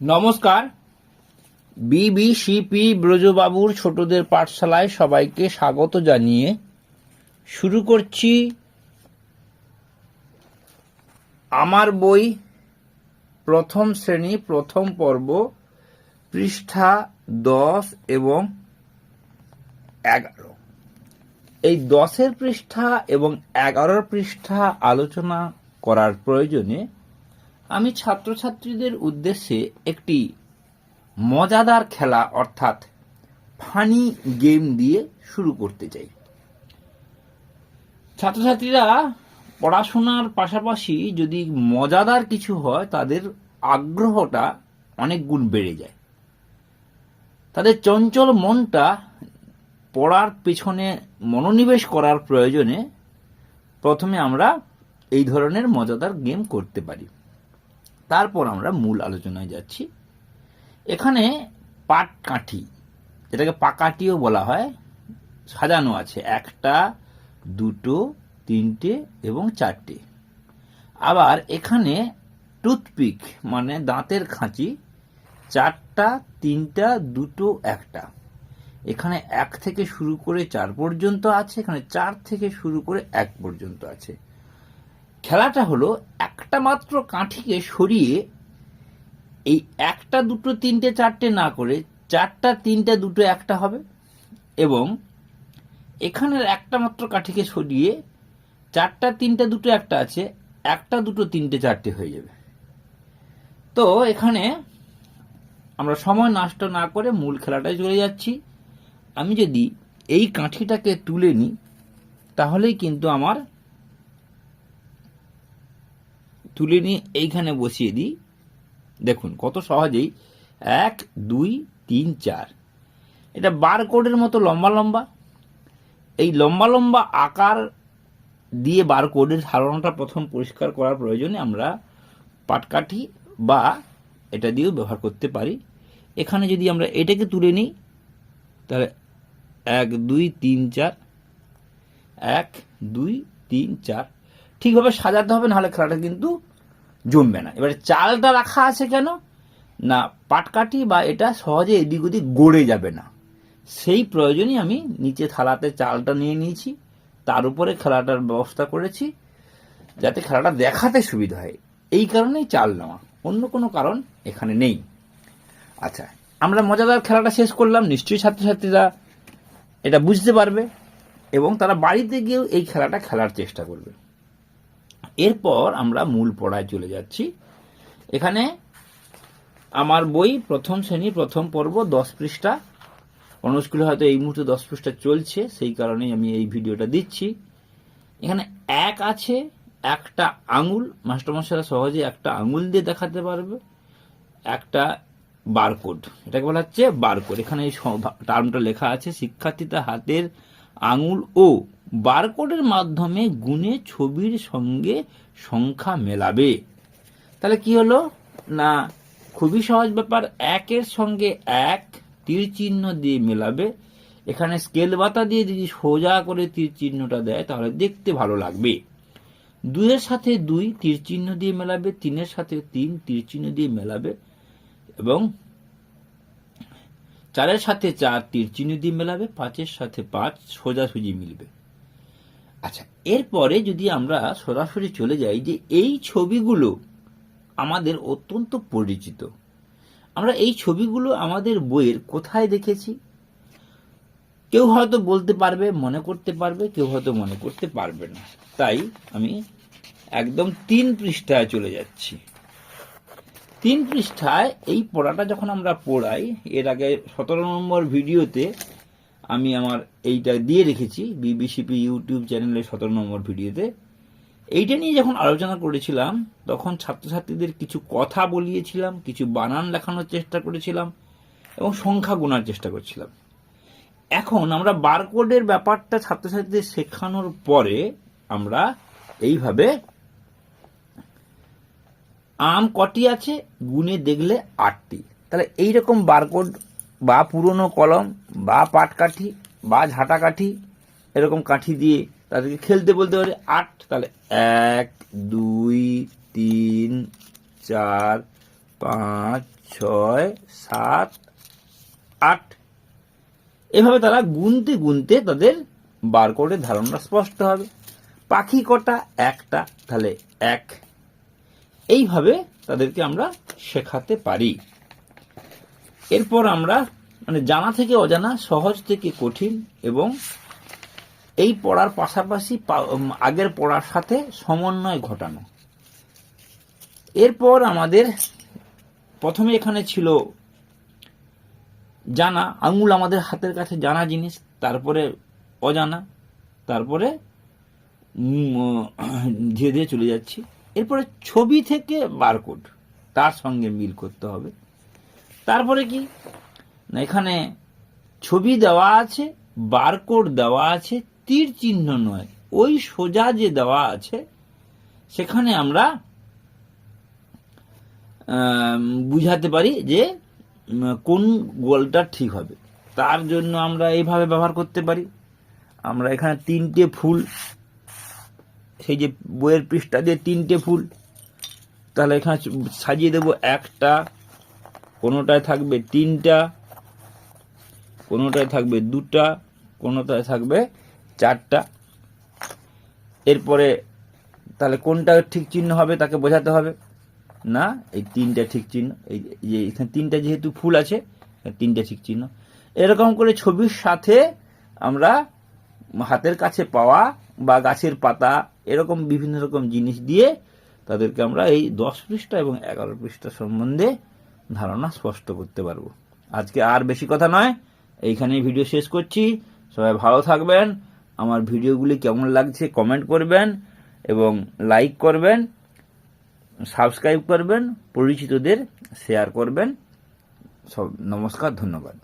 নমস্কার। বিবিসিপি ব্রজবাবুর ছোটদের পাঠশালায় সবাইকে স্বাগত জানিয়ে শুরু করছি আমার বই প্রথম শ্রেণি, প্রথম পর্ব, পৃষ্ঠা দশ এবং এগারো। এই দশের পৃষ্ঠা এবং এগারোর পৃষ্ঠা আলোচনা করার প্রয়োজনে আমি ছাত্রছাত্রীদের উদ্দেশ্যে একটি মজাদার খেলা, অর্থাৎ ফানি গেম দিয়ে শুরু করতে চাই। ছাত্রছাত্রীরা পড়াশোনার পাশাপাশি যদি মজাদার কিছু হয়, তাদের আগ্রহটা অনেক গুণ বেড়ে যায়। তাদের চঞ্চল মনটা পড়ার পেছনে মনোনিবেশ করার প্রয়োজনে প্রথমে আমরা এই ধরনের মজাদার গেম করতে পারি। তারপর আমরা মূল আলোচনায় যাচ্ছি। এখানে পাট কাঠি, যেটাকে পাকাটিও বলা হয়, সাজানো আছে। একটা, দুটো, তিনটে এবং চারটে। আবার এখানে টুথপিক মানে দাঁতের খাঁচি, চারটা, তিনটা, দুটো, একটা। এখানে এক থেকে শুরু করে চার পর্যন্ত আছে, এখানে চার থেকে শুরু করে এক পর্যন্ত আছে। খেলাটা হলো একটা মাত্র কাঠিকে সরিয়ে এই একটা দুটো, তিনটে, চারটে না করে চারটা, তিনটে, দুটো, একটা হবে এবং এখানের একটা মাত্র কাঠিকে সরিয়ে চারটা, তিনটে, দুটো, একটা আছে, একটা, দুটো, তিনটে, চারটে হয়ে যাবে। তো এখানে আমরা সময় নষ্ট না করে মূল খেলাটায় চলে যাচ্ছি। আমি যদি এই কাঠিটাকে তুলে নিই, তাহলেই কিন্তু আমার তুলে নিয়ে এইখানে বসিয়ে দিই। দেখুন, কত সহজেই। এক, দুই, তিন, চার। এটা বার কোডের মতো লম্বা লম্বা। এই লম্বা লম্বা আকার দিয়ে বার কোডের ধারণাটা প্রথম পরিষ্কার করার প্রয়োজনে আমরা পাটকাঠি বা এটা দিয়েও ব্যবহার করতে পারি। এখানে যদি আমরা এটাকে তুলে নিই, তাহলে এক, দুই, তিন, চার। এক, দুই, তিন, চার। ঠিকভাবে সাজাতে হবে, নাহলে খেলাটা কিন্তু জমবে না। এবারে চালটা রাখা আছে কেন? না, পাটকাঠি বা এটা সহজে এদিক ওদিক গড়ে যাবে না। সেই প্রয়োজনই আমি নিচে থালাতে চালটা নিয়ে নিয়েছি, তার উপরে খেলাটার ব্যবস্থা করেছি, যাতে খেলাটা দেখাতে সুবিধা হয়। এই কারণেই চাল নেওয়া, অন্য কোনো কারণ এখানে নেই। আচ্ছা আমরা মজাদার খেলাটা শেষ করলাম, নিশ্চয়ই ছাত্রছাত্রীরা এটা বুঝতে পারবে এবং তারা বাড়িতে গিয়েও এই খেলাটা খেলার চেষ্টা করবে। এরপর আমরা মূল পড়ায় চলে যাচ্ছি। এখানে আমার বই প্রথম শ্রেণি, প্রথম পর্ব, দশ পৃষ্ঠা। কোনো স্কুলে হয়তো এই মুহূর্তে দশ পৃষ্ঠা চলছে, সেই কারণেই আমি এই ভিডিওটা দিচ্ছি। এখানে এক আছে, একটা আঙুল। মাস্টারমশাইরা সহজে একটা আঙুল দিয়ে দেখাতে পারবে। একটা বারকোড। এটাকে বলা হচ্ছে বারকোড। এখানে এই টার্মটা লেখা আছে শিক্ষার্থীটা হাতের আঙুল ও বারকোডের মাধ্যমে গুণে ছবির সঙ্গে সংখ্যা মেলাবে। তাহলে কি হলো? না, খুবই সহজ ব্যাপার। একের সঙ্গে এক তীর চিহ্ন দিয়ে মেলাবে। এখানে স্কেল বাতা দিয়ে যদি সোজা করে তীর চিহ্নটা দেয়, তাহলে দেখতে ভালো লাগবে। দুইয়ের সাথে দুই তীর চিহ্ন দিয়ে মেলাবে, তিনের সাথে তিন তীর চিহ্ন দিয়ে মেলাবে, এবং চারের সাথে চার তীর চিহ্ন দিয়ে মেলাবে, পাঁচের সাথে পাঁচ সোজাসুজি মিলবে। আচ্ছা এরপরে যদি আমরা সরাসরি চলে যাই যে এই ছবিগুলো আমাদের অত্যন্ত পরিচিত। আমরা এই ছবিগুলো আমাদের বইয়ের কোথায় দেখেছি? কেউ হয়তো বলতে পারবে, মনে করতে পারবে, কেউ হয়তো মনে করতে পারবে না। তাই আমি একদম তিন পৃষ্ঠায় চলে যাচ্ছি। তিন পৃষ্ঠায় এই পড়াটা যখন আমরা পড়াই, এর আগে সতেরো নম্বর ভিডিওতে আমি আমার এইটা দিয়ে রেখেছি বিবিসিপি ইউটিউব চ্যানেলের সতেরো নম্বর ভিডিওতে। এইটা নিয়ে যখন আলোচনা করেছিলাম, তখন ছাত্রছাত্রীদের কিছু কথা বলিয়েছিলাম, কিছু বানান লেখানোর চেষ্টা করেছিলাম এবং সংখ্যা গোনার চেষ্টা করছিলাম। এখন আমরা বারকোডের ব্যাপারটা ছাত্রছাত্রীদের শেখানোর পরে আমরা এইভাবে আম কটি আছে গুনে দেখলে আটটি। তাহলে এইরকম বারকোড বা পুরনো কলম, বা পাটকাঠি বা ঝাঁটা কাঠি, এরকম কাঠি দিয়ে তাদেরকে খেলতে বলতে পারে আট, তাহলে এক, দুই, তিন, চার, পাঁচ, ছয়, সাত, আট। এভাবে তারা গুনতে গুনতে তাদের বার বারকোডের ধারণা স্পষ্ট হবে। পাখি কটা? একটা, তাহলে এক। এইভাবে তাদেরকে আমরা শেখাতে পারি। এরপর আমরা মানে জানা থেকে অজানা, সহজ থেকে কঠিন এবং এই পড়ার পাশাপাশি আগের পড়ার সাথে সমন্বয় ঘটানো। এরপর আমাদের প্রথমে এখানে ছিল জানা, আঙুল আমাদের হাতের কাছে জানা জিনিস, তারপরে অজানা, তারপরে ধীরে ধীরে চলে যাচ্ছি। এরপরে ছবি থেকে বারকোড, তার সঙ্গে মিল করতে হবে। তারপরে কি? না, এখানে ছবি দেওয়া আছে, বারকোড দেওয়া আছে, তীর চিহ্ন নয়, ওই সোজা যে দেওয়া আছে, সেখানে আমরা বুঝাতে পারি যে কোন গোলটা ঠিক হবে। তার জন্য আমরা এইভাবে ব্যবহার করতে পারি। আমরা এখানে তিনটে ফুল, সেই যে বইয়ের পৃষ্ঠা দিয়ে তিনটে ফুল, তাহলে এখানে সাজিয়ে দেব একটা কোনোটায় থাকবে তিনটা, কোনোটায় থাকবে দুটা, কোনোটায় থাকবে চারটা। এরপরে তাহলে কোনটা ঠিক চিহ্ন হবে তাকে বোঝাতে হবে। না, এই তিনটা ঠিক চিহ্ন, এই যে এখানে তিনটা যেহেতু ফুল আছে তিনটা ঠিক চিহ্ন। এরকম করে ছবির সাথে আমরা হাতের কাছে পাওয়া বা গাছের পাতা, এরকম বিভিন্ন রকম জিনিস দিয়ে তাদেরকে আমরা এই দশ পৃষ্ঠা এবং এগারো পৃষ্ঠা সম্বন্ধে ধারণা স্পষ্ট করতে পারব। আজকে আর বেশি কথা নয়, এইখানেই ভিডিও শেষ করছি। সবাই ভালো থাকবেন, আমার ভিডিওগুলি কেমন লাগছে কমেন্ট করবেন এবং লাইক করবেন সাবস্ক্রাইব করবেন, পরিচিতদের শেয়ার করবেন। সব নমস্কার, ধন্যবাদ।